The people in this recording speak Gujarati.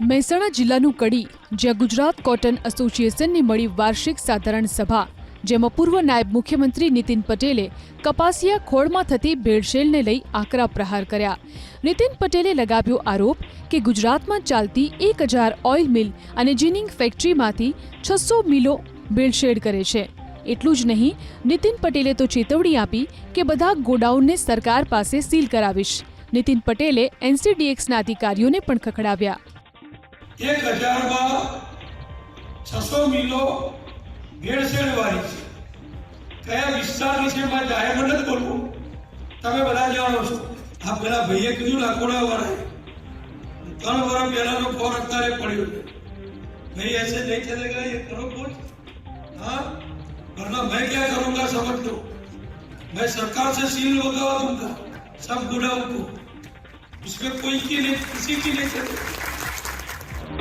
મહેસાણા જિલ્લાનું કડી, જ્યાં ગુજરાત કોટન એસોસિએશનની મળી વાર્ષિક સાધારણ સભા, જેમાં પૂર્વ નાયબ મુખ્યમંત્રી નીતિન પટેલે કપાસિયા ખોળમાં થતી ભેળસેળને લઈ આકરા પ્રહાર કર્યા. નીતિન પટેલે લગાવ્યો આરોપ કે ગુજરાતમાં ચાલતી એક હજાર ઓઇલ મિલ અને જીનિંગ ફેક્ટરીમાંથી છસો મિલો ભેળસેળ કરે છે. એટલું જ નહીં, નીતિન પટેલે તો ચેતવણી આપી કે બધા ગોડાઉનને સરકાર પાસે સીલ કરાવીશ. નીતિન પટેલે એનસીડીએક્સના અધિકારીઓને પણ ખખડાવ્યા. એક હજારમાં છસો મિલો ભેળસેળ વાળી છે કયા વિસ્તારની છે મારે જાહેરમાં નથી બોલવું તમે બધા જાણો છો આ પેલા ભાઈએ કીધું લાકોડા વાળાએ ત્રણ વર્ષ પહેલાનો ફોન અત્યારે પડ્યો છે ભાઈ ऐसे नहीं चलेगा ये करो कुछ हाँ वरना मैं क्या करूंगा समझ लो मैं सरकार से सील लगवा दूंगा सब गुडाओं को उसमें कोई की नहीं किसी की नहीं चलेगी